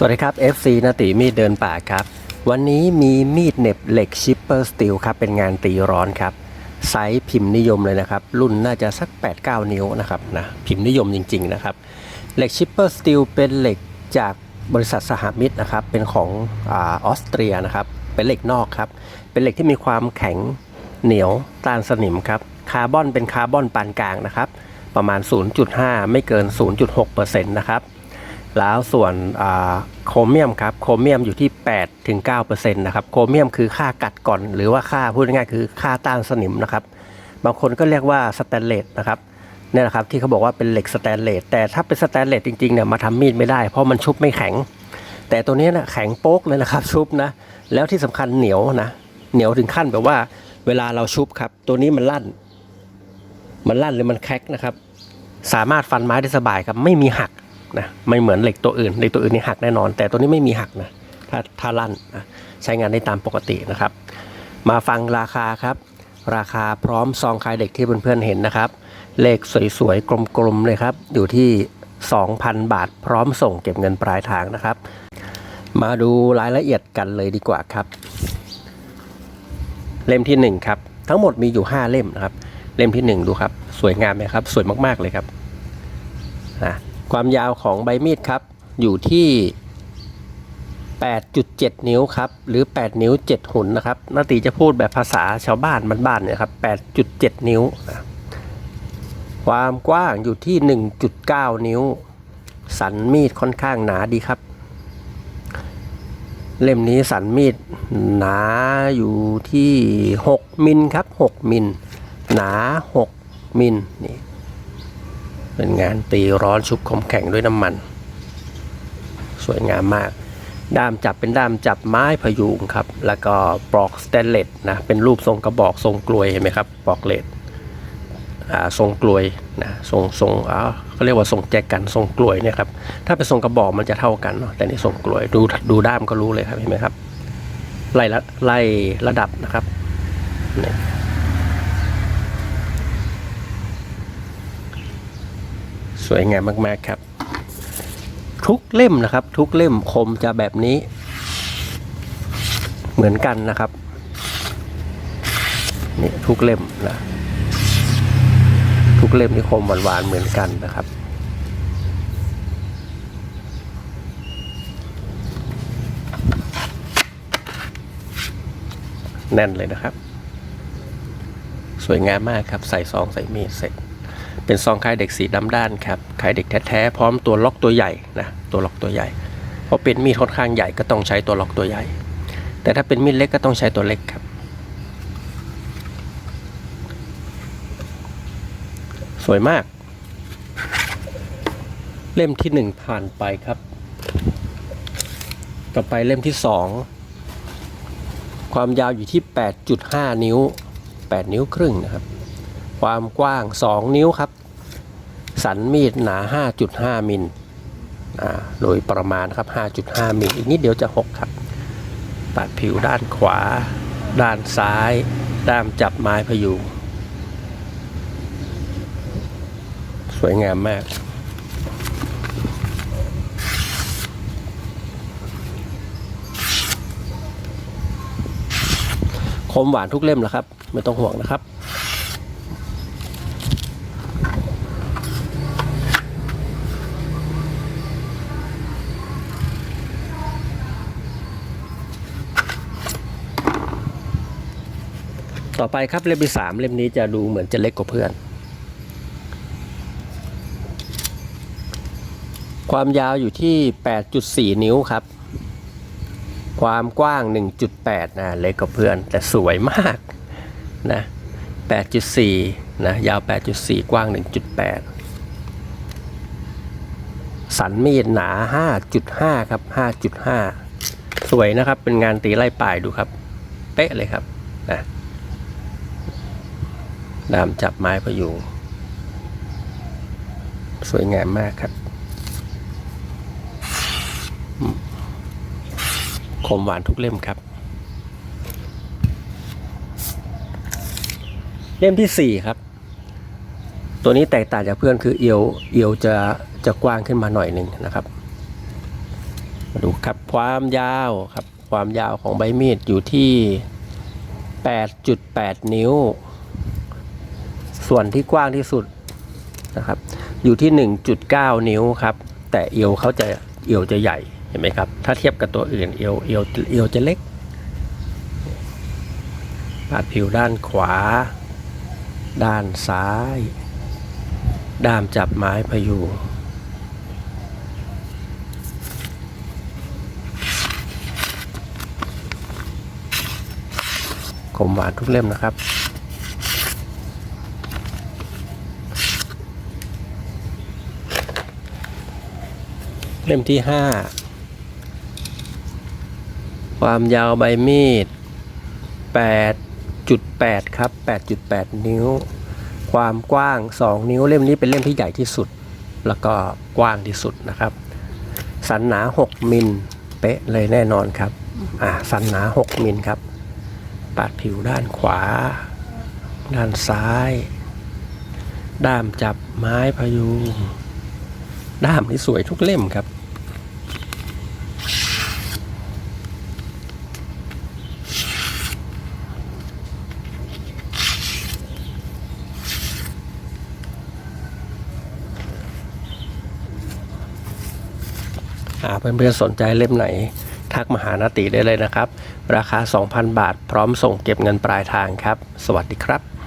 สวัสดีครับ FC นาติมีดเดินป่าครับ วันนี้มีมีดเน็บเหล็กชิปเปอร์สตีลครับ เป็นงานตีร้อนครับ ไซส์พิมพ์นิยมเลยนะครับ รุ่นน่าจะสัก 8-9 นิ้วนะครับนะพิมพ์นิยมจริง ๆ นะครับ เหล็กชิปเปอร์สตีลเป็นเหล็กจากบริษัทสหมิตรนะครับ เป็นของอออสเตรียนะครับ เป็นเหล็กนอกครับ เป็นเหล็กที่มีความแข็งเหนียวต้านสนิมครับคาร์บอนเป็นคาร์บอนปานกลางนะครับประมาณ 0.5 ไม่เกิน 0.6%นะครับ แล้วส่วนโครเมียมครับโครเมียมอยู่ที่8ถึง9%นะครับโครเมียมคือค่ากัดก่อน หรือว่าค่าพูดง่ายๆคือค่าต้านสนิมนะครับ บางคนก็เรียกว่าสแตนเลสนะครับเนี่ยแหละครับที่เขาบอกว่าเป็นเหล็กสแตนเลสแต่ถ้าเป็นสแตนเลสจริงๆเนี่ยมาทำมีดไม่ได้ เพราะมันชุบไม่แข็ง แต่ตัวนี้นะแข็งโป๊กเลยนะครับชุบนะแล้วที่สำคัญเหนียวนะเหนียวถึงขั้นแบบว่าเวลาเราชุบครับ ตัวนี้มันลั่น มันลั่นหรือมันแคกนะครับ สามารถฟันไม้ได้สบายครับไม่มีหัก นะไม่เหมือนเหล็กตัวอื่นเหล็กตัวอื่นนี่หักแน่นอน แต่ตัวนี้ไม่มีหักนะถ้าถ้าลั่นนะใช้งานได้ตามปกตินะครับ มาฟังราคาครับ ราคาพร้อมซองคลายเด็กที่เพื่อนๆเห็นนะครับ เลขสวยๆกลมๆเลยครับ อยู่ที่ 2,000 บาท พร้อมส่งเก็บเงินปลายทางนะครับ มาดูรายละเอียดกันเลยดีกว่าครับ เล่มที่ 1 ครับ ทั้งหมดมีอยู่ 5 เล่มนะครับ เล่มที่ 1 ดูครับ สวยงามไหมครับ สวยมากๆเลยครับนะ ความยาวของใบมีดครับ อยู่ที่ 8.7 นิ้วครับ หรือ 8 นิ้ว 7 หุ่นนะครับนาตีจะพูดแบบภาษาชาวบ้านบ้านๆเนี่ยครับ 8.7 นิ้ว ความกว้างอยู่ที่ 1.9 นิ้ว สันมีดค่อนข้างหนาดีครับ เล่มนี้สันมีดหนาอยู่ที่ 6 มิลครับ 6 มิล หนา 6 มิลนี่ เป็นงานตีร้อนชุบคมแข็งด้วยน้ำมัน สวยงามมาก ด้ามจับเป็นด้ามจับไม้พยุงครับ แล้วก็ปลอกสแตนเลสนะ เป็นรูปทรงกระบอกทรงกลวยเห็นไหมครับปลอกเลสทรงกลวยนะทรงทรงเขาเรียกว่าทรงแจกันทรงกลวยเนี่ยครับถ้าเป็นทรงกระบอกมันจะเท่ากันเนาะแต่นี่ทรงกลวยดูดูด้ามก็รู้เลยครับเห็นไหมครับไล่ละไล่ระดับนะครับนี่ สวยงามมากๆครับ ทุกเล่มนะครับ ทุกเล่มคมจะแบบนี้ เหมือนกันนะครับนี่ทุกเล่มนะทุกเล่มนี่คมหวานๆเหมือนกันนะครับแน่นเลยนะครับ สวยงามมากครับ ใส่ซองใส่มีดเสร็จ เป็นซองคลายเด็กสีดำด้านครับคลายเด็กแท้ๆพร้อมตัวล็อกตัวใหญ่นะตัวล็อกตัวใหญ่ เพราะเป็นมีดค่อนข้างใหญ่ก็ต้องใช้ตัวล็อกตัวใหญ่ แต่ถ้าเป็นมีดเล็กก็ต้องใช้ตัวเล็กครับ สวยมาก เล่มที่หนึ่งผ่านไปครับ ต่อไปเล่มที่สองความยาวอยู่ที่ 8.5 นิ้ว 8 นิ้วครึ่งนะครับ ความกว้าง 2 นิ้วครับ สันมีดหนา 5.5 มิลอ่าโดยประมาณครับ 5.5 มิลอีกนิดเดียวจะ 6 ครับปัดผิวด้านขวา ด้านซ้าย ด้ามจับไม้พยุงสวยงามมาก คมหวานทุกเล่มแหละครับ ไม่ต้องห่วงนะครับ ต่อไปครับเล่มที่สามเล่มนี้จะดูเหมือนจะเล็กกว่าเพื่อน ความยาวอยู่ที่ 8.4 นิ้วครับ ความกว้าง 1.8 นะเล็กกว่าเพื่อน แต่สวยมากนะ 8.4 นะ ยาว 8.4 กว้าง 1.8 สันมีดหนา 5.5 ครับ 5.5 สวยนะครับ เป็นงานตีไล่ปลายดูครับ เป๊ะเลยครับนะ ดามจับไม้พยุงสวยงามมากครับ คมหวานทุกเล่มครับ เล่มที่สี่ครับ ตัวนี้แตกต่างจากเพื่อนคือเอียวเอียวจะจะกว้างขึ้นมาหน่อยหนึ่งนะครับ มาดูครับความยาวครับ ความยาวของใบมีดอยู่ที่ 8.8 นิ้ว ส่วนที่กว้างที่สุดนะครับ อยู่ที่ 1.9 นิ้วครับ แต่เอวเขาจะเอวจะใหญ่เห็นไหมครับ ถ้าเทียบกับตัวอื่นเอวเอวเอวจะเล็กปาดผิวด้านขวา ด้านซ้าย ด้ามจับไม้พยุงคมหวานทุกเล่มนะครับ เล่มที่ห้าความยาวใบมีด 8.8 ครับ 8.8 นิ้ว ความกว้าง 2 นิ้ว เล่มนี้เป็นเล่มที่ใหญ่ที่สุด แล้วก็กว้างที่สุดนะครับ สันหนา 6 มิล เป๊ะเลยแน่นอนครับ อ่า สันหนา 6 มิลครับ ปาดผิวด้านขวา ด้านซ้าย ด้ามจับไม้พยุง ด้ามนี่สวยทุกเล่มครับอาเพื่อนๆสนใจเล่มไหน ทักมาหานาติได้เลยนะครับ ราคา 2,000 บาท พร้อมส่งเก็บเงินปลายทางครับ สวัสดีครับ